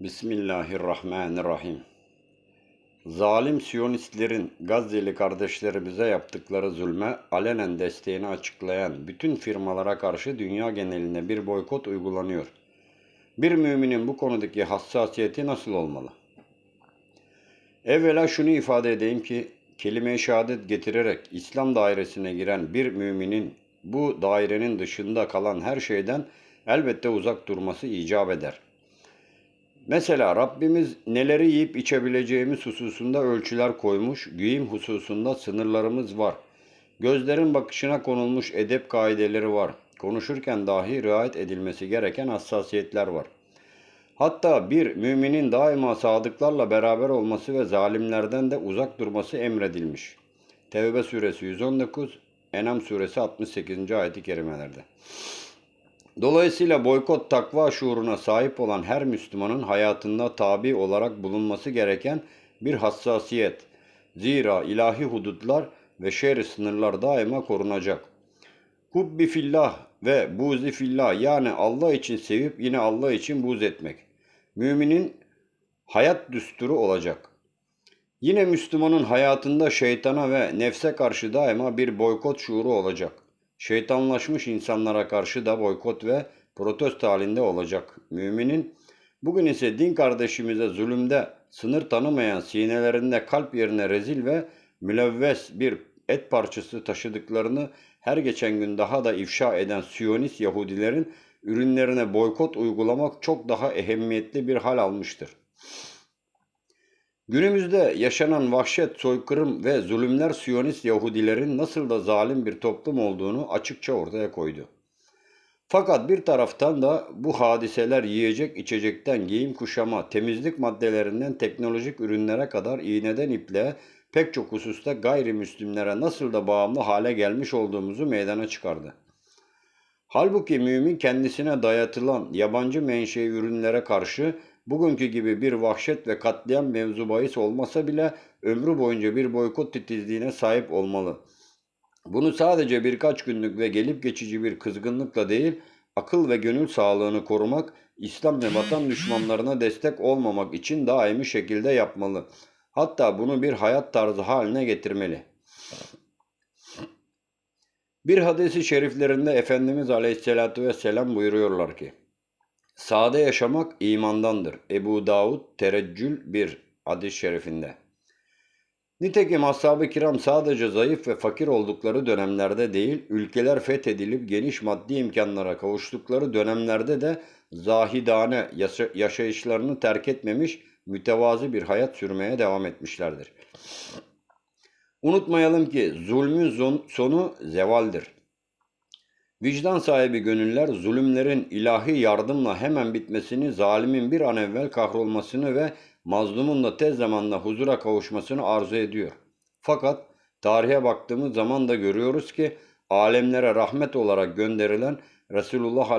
Bismillahirrahmanirrahim. Zalim Siyonistlerin Gazze'li kardeşlerimize yaptıkları zulme alenen desteğini açıklayan bütün firmalara karşı dünya genelinde bir boykot uygulanıyor. Bir müminin bu konudaki hassasiyeti nasıl olmalı? Evvela şunu ifade edeyim ki kelime-i şehadet getirerek İslam dairesine giren bir müminin bu dairenin dışında kalan her şeyden elbette uzak durması icap eder. Mesela Rabbimiz neleri yiyip içebileceğimiz hususunda ölçüler koymuş, giyim hususunda sınırlarımız var. Gözlerin bakışına konulmuş edep kaideleri var. Konuşurken dahi riayet edilmesi gereken hassasiyetler var. Hatta bir müminin daima sadıklarla beraber olması ve zalimlerden de uzak durması emredilmiş. Tevbe suresi 119, Enam suresi 68. ayet-i kerimelerde. Dolayısıyla boykot takva şuuruna sahip olan her Müslümanın hayatında tabi olarak bulunması gereken bir hassasiyet. Zira ilahi hudutlar ve şer'i sınırlar daima korunacak. Hubbi fillah ve buzi fillah yani Allah için sevip yine Allah için buz etmek. Müminin hayat düsturu olacak. Yine Müslümanın hayatında şeytana ve nefse karşı daima bir boykot şuuru olacak. Şeytanlaşmış insanlara karşı da boykot ve protesto halinde olacak. Müminin bugün ise din kardeşimize zulümde sınır tanımayan sinelerinde kalp yerine rezil ve mülevves bir et parçası taşıdıklarını her geçen gün daha da ifşa eden Siyonist Yahudilerin ürünlerine boykot uygulamak çok daha ehemmiyetli bir hal almıştır. Günümüzde yaşanan vahşet, soykırım ve zulümler Siyonist Yahudilerin nasıl da zalim bir toplum olduğunu açıkça ortaya koydu. Fakat bir taraftan da bu hadiseler yiyecek içecekten giyim kuşama, temizlik maddelerinden teknolojik ürünlere kadar iğneden ipliğe pek çok hususta gayrimüslimlere nasıl da bağımlı hale gelmiş olduğumuzu meydana çıkardı. Halbuki mümin kendisine dayatılan yabancı menşei ürünlere karşı bugünkü gibi bir vahşet ve katliam mevzu bahis olmasa bile ömrü boyunca bir boykot titizliğine sahip olmalı. Bunu sadece birkaç günlük ve gelip geçici bir kızgınlıkla değil, akıl ve gönül sağlığını korumak, İslam ve vatan düşmanlarına destek olmamak için daimi şekilde yapmalı. Hatta bunu bir hayat tarzı haline getirmeli. Bir hadisi şeriflerinde Efendimiz Aleyhisselatü Vesselam buyuruyorlar ki, Sade yaşamak imandandır. Ebu Davud Tereccül 1 hadis şerifinde. Nitekim ashab-ı kiram sadece zayıf ve fakir oldukları dönemlerde değil, ülkeler fethedilip geniş maddi imkanlara kavuştukları dönemlerde de zahidane yaşayışlarını terk etmemiş, mütevazi bir hayat sürmeye devam etmişlerdir. Unutmayalım ki zulmün sonu zevaldir. Vicdan sahibi gönüller zulümlerin ilahi yardımla hemen bitmesini, zalimin bir an evvel kahrolmasını ve mazlumun da tez zamanda huzura kavuşmasını arzu ediyor. Fakat tarihe baktığımız zaman da görüyoruz ki alemlere rahmet olarak gönderilen Resulullah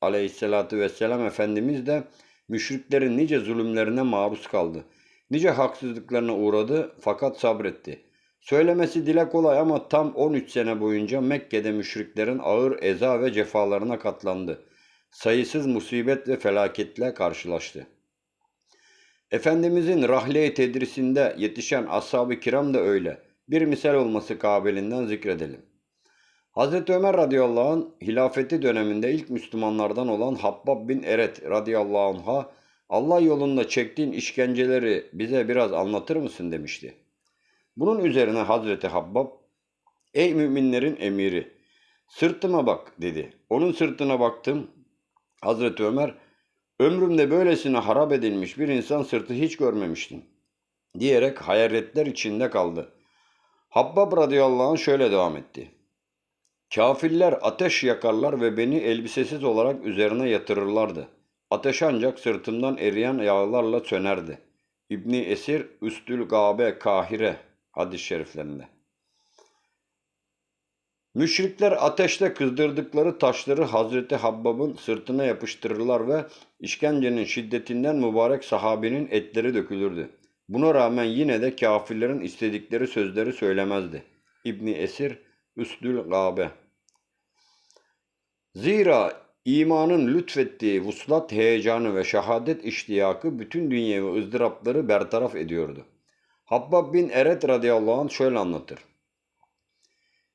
Aleyhisselatü Vesselam Efendimiz de müşriklerin nice zulümlerine maruz kaldı. Nice haksızlıklarına uğradı fakat sabretti. Söylemesi dile kolay ama tam 13 sene boyunca Mekke'de müşriklerin ağır eza ve cefalarına katlandı. Sayısız musibet ve felaketle karşılaştı. Efendimizin rahle tedrisinde yetişen ashab-ı kiram da öyle. Bir misal olması kabilinden zikredelim. Hazreti Ömer radıyallahu anh hilafeti döneminde ilk Müslümanlardan olan Habbab bin Eret radıyallahu anh'a Allah yolunda çektiğin işkenceleri bize biraz anlatır mısın demişti. Bunun üzerine Hazreti Habbab, ey müminlerin emiri, sırtıma bak dedi. Onun sırtına baktım. Hazreti Ömer, ömrümde böylesine harap edilmiş bir insan sırtı hiç görmemiştim. Diyerek hayretler içinde kaldı. Habbab radıyallahu anh şöyle devam etti. Kafirler ateş yakarlar ve beni elbisesiz olarak üzerine yatırırlardı. Ateş ancak sırtımdan eriyen yağlarla sönerdi. İbni Esir Üstül Gabe Kahire hadis-i şeriflerinde. Müşrikler ateşte kızdırdıkları taşları Hazreti Habbab'ın sırtına yapıştırırlar ve işkencenin şiddetinden mübarek sahabinin etleri dökülürdü. Buna rağmen yine de kafirlerin istedikleri sözleri söylemezdi. İbni Esir Üstül Gabe Zira İmanın lütfettiği vuslat heyecanı ve şehadet iştiyakı bütün dünyevi ızdırapları bertaraf ediyordu. Habbab bin Eret radıyallahu anh şöyle anlatır.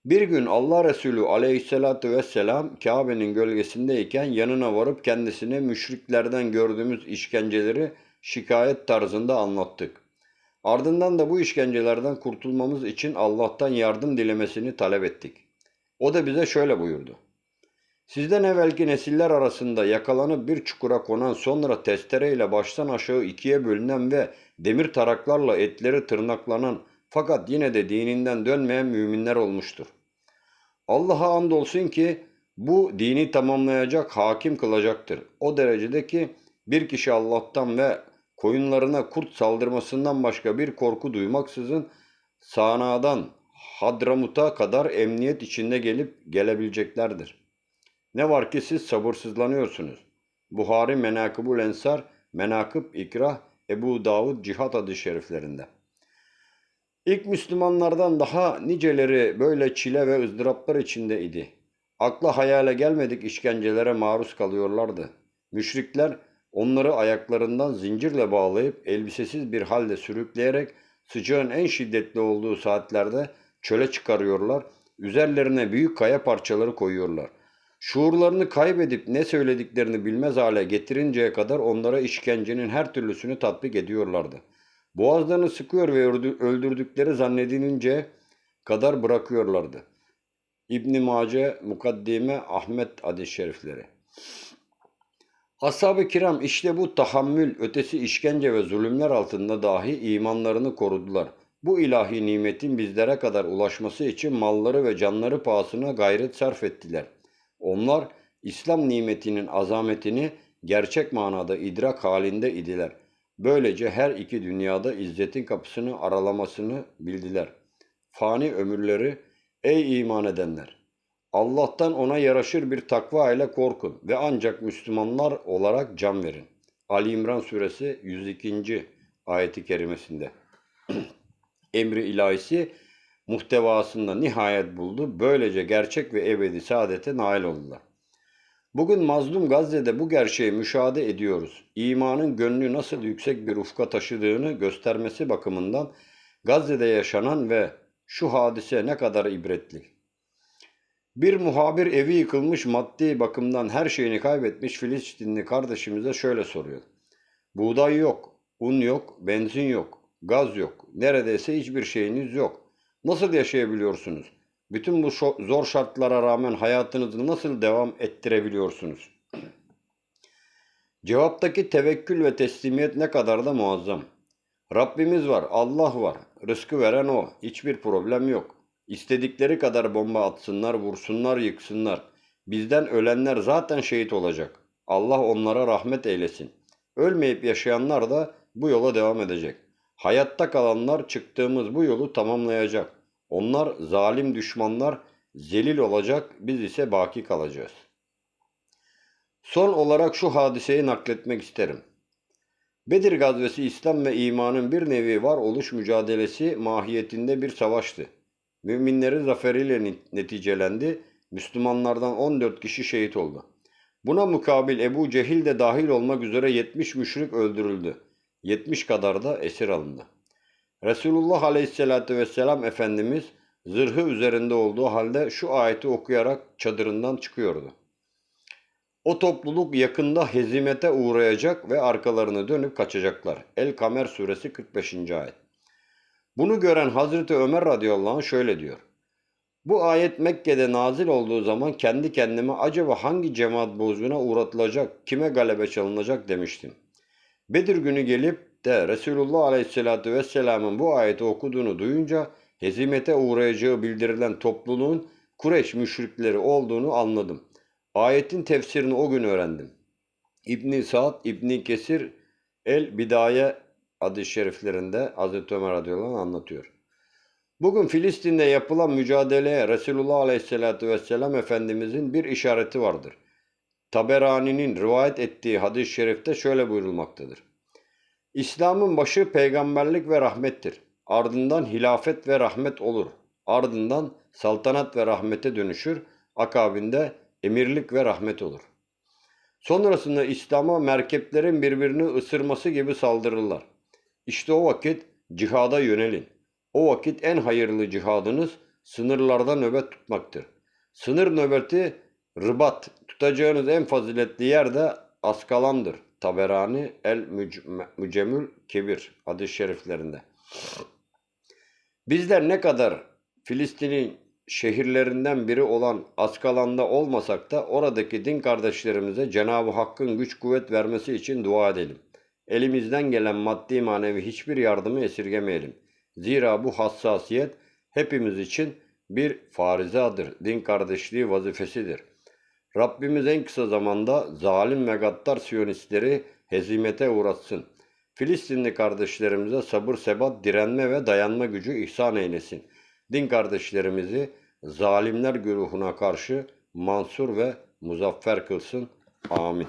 Bir gün Allah Resulü aleyhissalatü vesselam Kabe'nin gölgesindeyken yanına varıp kendisine müşriklerden gördüğümüz işkenceleri şikayet tarzında anlattık. Ardından da bu işkencelerden kurtulmamız için Allah'tan yardım dilemesini talep ettik. O da bize şöyle buyurdu. Sizden evvelki nesiller arasında yakalanıp bir çukura konan sonra testereyle baştan aşağı ikiye bölünen ve demir taraklarla etleri tırnaklanan fakat yine de dininden dönmeyen müminler olmuştur. Allah'a andolsun ki bu dini tamamlayacak, hakim kılacaktır. O derecede ki bir kişi Allah'tan ve koyunlarına kurt saldırmasından başka bir korku duymaksızın sanadan Hadramut'a kadar emniyet içinde gelip gelebileceklerdir. Ne var ki siz sabırsızlanıyorsunuz. Buhari Menakıbul Ensar, Menakıb İkrah, Ebu Davud Cihat adı şeriflerinde. İlk Müslümanlardan daha niceleri böyle çile ve ızdıraplar içinde idi. Akla hayale gelmedik işkencelere maruz kalıyorlardı. Müşrikler onları ayaklarından zincirle bağlayıp elbisesiz bir halde sürükleyerek sıcağın en şiddetli olduğu saatlerde çöle çıkarıyorlar, üzerlerine büyük kaya parçaları koyuyorlar. Şuurlarını kaybedip ne söylediklerini bilmez hale getirinceye kadar onlara işkencenin her türlüsünü tatbik ediyorlardı. Boğazlarını sıkıyor ve öldürdükleri zannedilince kadar bırakıyorlardı. İbn Mace Mukaddime Ahmet hadis şerifleri. Ashab-ı kiram işte bu tahammül, ötesi işkence ve zulümler altında dahi imanlarını korudular. Bu ilahi nimetin bizlere kadar ulaşması için malları ve canları pahasına gayret sarf ettiler. Onlar İslam nimetinin azametini gerçek manada idrak halinde idiler. Böylece her iki dünyada izzetin kapısını aralamasını bildiler. Fani ömürleri, ey iman edenler! Allah'tan ona yaraşır bir takva ile korkun ve ancak Müslümanlar olarak can verin. Ali İmran suresi 102. ayeti kerimesinde. Emri ilahisi muhtevasında nihayet buldu. Böylece gerçek ve ebedi saadete nail oldular. Bugün mazlum Gazze'de bu gerçeği müşahede ediyoruz. İmanın gönlü nasıl yüksek bir ufka taşıdığını göstermesi bakımından Gazze'de yaşanan ve şu hadise ne kadar ibretli. Bir muhabir evi yıkılmış maddi bakımdan her şeyini kaybetmiş Filistinli kardeşimize şöyle soruyor. Buğday yok, un yok, benzin yok, gaz yok, neredeyse hiçbir şeyiniz yok. Nasıl yaşayabiliyorsunuz? Bütün bu zor şartlara rağmen hayatınızı nasıl devam ettirebiliyorsunuz? Cevaptaki tevekkül ve teslimiyet ne kadar da muazzam. Rabbimiz var, Allah var. Rızkı veren o. Hiçbir problem yok. İstedikleri kadar bomba atsınlar, vursunlar, yıksınlar. Bizden ölenler zaten şehit olacak. Allah onlara rahmet eylesin. Ölmeyip yaşayanlar da bu yola devam edecek. Hayatta kalanlar çıktığımız bu yolu tamamlayacak. Onlar zalim düşmanlar zelil olacak, biz ise baki kalacağız. Son olarak şu hadiseyi nakletmek isterim. Bedir gazvesi İslam ve imanın bir nevi var oluş mücadelesi mahiyetinde bir savaştı. Müminlerin zaferiyle neticelendi. Müslümanlardan 14 kişi şehit oldu. Buna mukabil Ebu Cehil de dahil olmak üzere 70 müşrik öldürüldü. 70 kadar da esir alındı. Resulullah Aleyhisselatü Vesselam Efendimiz zırhı üzerinde olduğu halde şu ayeti okuyarak çadırından çıkıyordu. O topluluk yakında hezimete uğrayacak ve arkalarını dönüp kaçacaklar. El-Kamer suresi 45. ayet. Bunu gören Hazreti Ömer radıyallahu anh şöyle diyor. Bu ayet Mekke'de nazil olduğu zaman kendi kendime acaba hangi cemaat bozguna uğratılacak, kime galebe çalınacak demiştim. Bedir günü gelip de Resulullah Aleyhisselatü Vesselam'ın bu ayeti okuduğunu duyunca hezimete uğrayacağı bildirilen topluluğun Kureş müşrikleri olduğunu anladım. Ayetin tefsirini o gün öğrendim. İbn Saad, İbn Kesir El Bidaye adı şeriflerinde Hazreti Ömer radıyallahu anlatıyor. Bugün Filistin'de yapılan mücadeleye Resulullah Aleyhisselatü Vesselam Efendimizin bir işareti vardır. Taberani'nin rivayet ettiği hadis-i şerifte şöyle buyurulmaktadır. İslam'ın başı peygamberlik ve rahmettir. Ardından hilafet ve rahmet olur. Ardından saltanat ve rahmete dönüşür. Akabinde emirlik ve rahmet olur. Sonrasında İslam'a merkeplerin birbirini ısırması gibi saldırırlar. İşte o vakit cihada yönelin. O vakit en hayırlı cihadınız sınırlarda nöbet tutmaktır. Sınır nöbeti rıbat. Tutacağınız en faziletli yer de Askalan'dır. Taberani El Müc- Mücemül Kebir hadis-i şeriflerinde. Bizler ne kadar Filistin'in şehirlerinden biri olan Askalan'da olmasak da oradaki din kardeşlerimize Cenab-ı Hakk'ın güç kuvvet vermesi için dua edelim. Elimizden gelen maddi manevi hiçbir yardımı esirgemeyelim. Zira bu hassasiyet hepimiz için bir farizadır, din kardeşliği vazifesidir. Rabbimiz en kısa zamanda zalim ve gaddar siyonistleri hezimete uğratsın. Filistinli kardeşlerimize sabır, sebat, direnme ve dayanma gücü ihsan eylesin. Din kardeşlerimizi zalimler güruhuna karşı mansur ve muzaffer kılsın. Amin.